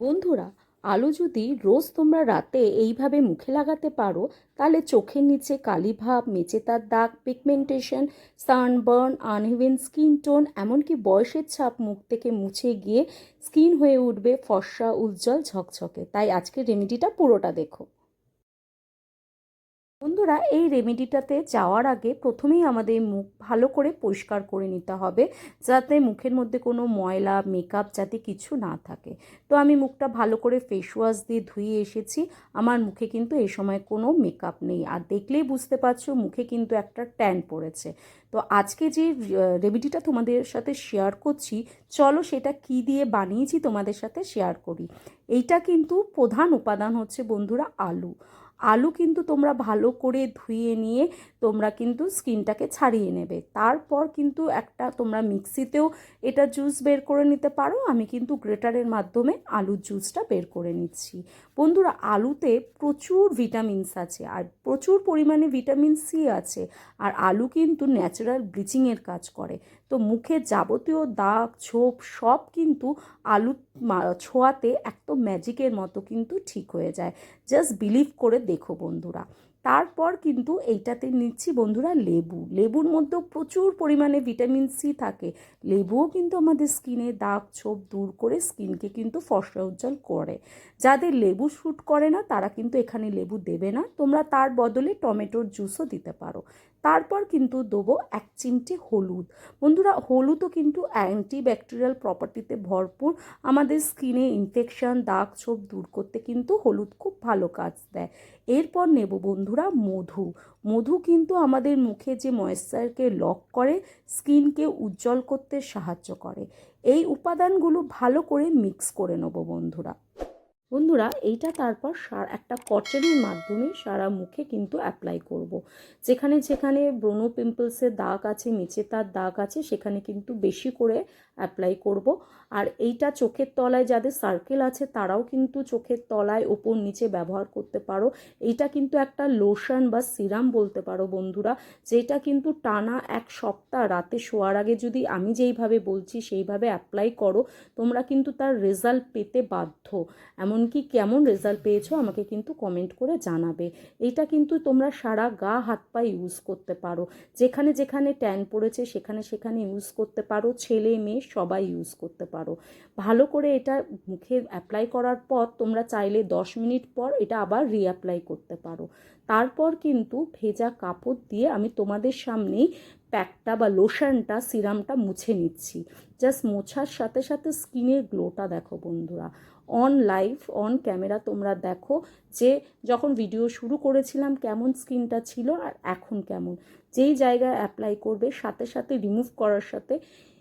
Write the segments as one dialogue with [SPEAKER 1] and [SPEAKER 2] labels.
[SPEAKER 1] বন্ধুরা, আলু যদি রোজ তোমরা রাতে এইভাবে মুখে লাগাতে পারো, তাহলে চোখের নিচে কালিভাব মেচেতার দাগ pigmentation sunburn uneven skin tone এমনকি বয়সের ছাপ মুখ থেকে মুছে গিয়ে স্কিন হয়ে উঠবে, ফর্সা, উজ্জ্বল ঝকঝকে। তাই আজকের রেমেডিটা পুরোটা দেখো। বন্ধুরা, এই রেমেডিটাতে যাওয়ার আগে প্রথমেই আমাদের মুখ ভালো করে পরিষ্কার করে নিতে হবে, যাতে মুখের মধ্যে কোনো ময়লা মেকআপ যাতে কিছু না থাকে। তো আমি মুখটা ভালো করে ফেস ওয়াশ দিয়ে ধুয়ে এসেছি। আমার মুখে কিন্তু এই সময় কোনো মেকআপ নেই। আর দেখলেই বুঝতে পারছ, মুখে কিন্তু একটা ট্যান পড়েছে। তো আজকে যে রেমেডিটা তোমাদের সাথে শেয়ার করছি, চলো সেটা কি দিয়ে বানিয়েছি তোমাদের সাথে শেয়ার করি। এইটা কিন্তু প্রধান উপাদান হচ্ছে বন্ধুরা, আলু। আলু কিন্তু তোমরা ভালো করে ধুয়ে নিয়ে তোমরা কিন্তু স্কিনটাকে ছাড়িয়ে নেবে। তারপর কিন্তু একটা তোমরা মিক্সিতেও এটা জুস বের করে নিতে পারো। আমি কিন্তু গ্রেটারের মাধ্যমে আলুর জুসটা বের করে নিচ্ছি। বন্ধুরা, আলুতে প্রচুর ভিটামিনস আছে আর প্রচুর পরিমাণে ভিটামিন সি আছে। আর আলু কিন্তু ন্যাচারাল ব্লিচিংয়ের কাজ করে। তো মুখে যাবতীয় দাগ, ছোপ সব কিন্তু আলু ছোঁয়াতে একদম ম্যাজিকের মতো কিন্তু ঠিক হয়ে যায়। জাস্ট বিলিভ করে দেখো বন্ধুরা। তারপর কিন্তু এইটাতে নিচ্ছি বন্ধুরা লেবু। লেবুর মধ্যেও প্রচুর পরিমাণে ভিটামিন সি থাকে। লেবুও কিন্তু আমাদের স্কিনে দাগ, ছোপ দূর করে স্কিনকে কিন্তু ফর্সা উজ্জ্বল করে। যাদের লেবু শ্যুট করে না, তারা কিন্তু এখানে লেবু দেবে না। তোমরা তার বদলে টমেটোর জুসও দিতে পারো। তারপর কিন্তু দেবো এক চিমটে হলুদ। বন্ধুরা, হলুদও কিন্তু অ্যান্টি ব্যাকটেরিয়াল প্রপার্টিতে ভরপুর। আমাদের স্কিনে ইনফেকশন দাগ, ছোপ দূর করতে কিন্তু হলুদ খুব ভালো কাজ দেয়। এরপর নেব বন্ধুরা মধু। মধু কিন্তু আমাদের মুখে যে ময়েশ্চারকে লক করে স্কিনকে উজ্জ্বল করতে সাহায্য করে। এই উপাদানগুলো ভালো করে মিক্স করে নেব বন্ধুরা। বন্ধুরা, এইটা তারপর সার, একটা কটনের মাধ্যমে সারা মুখে কিন্তু অ্যাপ্লাই করব। যেখানে যেখানে ব্রণ পিম্পলসের দাগ আছে নিচে তার দাগ আছে, সেখানে কিন্তু বেশি করে অ্যাপ্লাই করব। আর এইটা চোখের তলায় যাদের সার্কেল আছে, তারাও কিন্তু চোখের তলায় ওপর নিচে ব্যবহার করতে পারো এইটা কিন্তু একটা লোশন বা সিরাম বলতে পারো বন্ধুরা, যেটা কিন্তু টানা এক সপ্তাহ রাতে শোয়ার আগে যদি আমি যেইভাবে বলছি, সেইভাবে অ্যাপ্লাই করো তোমরা কিন্তু তার রেজাল্ট পেতে বাধ্য এমনকি কেমন রেজাল্ট পেয়েছ আমাকে কিন্তু কমেন্ট করে জানাবে। এইটা কিন্তু তোমরা সারা গা হাত পা ইউজ করতে পারো। যেখানে যেখানে ট্যান পড়েছে, সেখানে সেখানে ইউজ করতে পারো। ছেলে মেয়ে সবাই ইউজ করতে পারো। ভালো করে এটা মুখে অ্যাপ্লাই করার পর তোমরা চাইলে দশ মিনিট পর এটা আবার রিঅ্যাপ্লাই করতে পারো। তারপর কিন্তু ভেজা কাপড় দিয়ে আমি তোমাদের সামনেই প্যাকটা বা লোশনটা, সিরামটা মুছে নিচ্ছি। জাস্ট মোছার সাথে সাথে স্কিনের গ্লোটা দেখো বন্ধুরা। অন লাইভ অন ক্যামেরা তোমরা দেখো যে যখন ভিডিও শুরু করেছিলাম কেমন স্কিনটা ছিল আর এখন কেমন। যেই জায়গায় অ্যাপ্লাই করবে, সাথে সাথে রিমুভ করার সাথে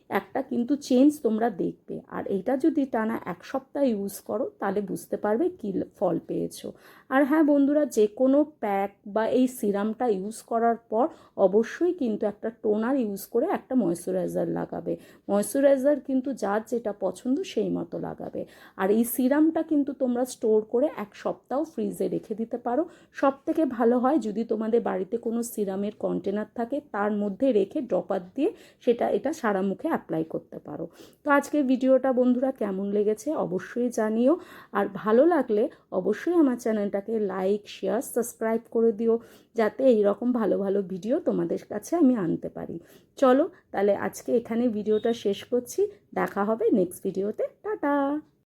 [SPEAKER 1] একটা কিন্তু চেঞ্জ তোমরা দেখবে। আর এটা যদি টানা এক সপ্তাহ ইউজ করো, তাহলে বুঝতে পারবে কী ফল পেয়েছ। আর হ্যাঁ বন্ধুরা যে কোনো প্যাক বা এই সিরামটা ইউজ করার পর অবশ্যই কিন্তু একটা টোনার ইউজ করে একটা ময়শ্চারাইজার লাগাবে। ময়শ্চারাইজার কিন্তু যার যেটা পছন্দ সেই মতো লাগাবে। আর এই সিরামটা কিন্তু তোমরা স্টোর করে এক সপ্তাহ ফ্রিজে রেখে দিতে পারো। সব থেকে ভালো হয় যদি তোমাদের বাড়িতে কোনো সিরামের কন্টেনার থাকে, তার মধ্যে রেখে ড্রপার দিয়ে সেটা, এটা সারা মুখে অ্যাপ্লাই করতে পারো। তো আজকে ভিডিওটা বন্ধুরা কেমন লেগেছে অবশ্যই জানিও। আর ভালো লাগলে অবশ্যই আমার চ্যানেলটাকে লাইক শেয়ার সাবস্ক্রাইব করে দিও যাতে এই রকম ভালো ভালো ভিডিও তোমাদের কাছে আমি আনতে পারি। চলো তাহলে আজকে এখানে ভিডিওটা শেষ করছি। দেখা হবে নেক্সট ভিডিওতে টাটা!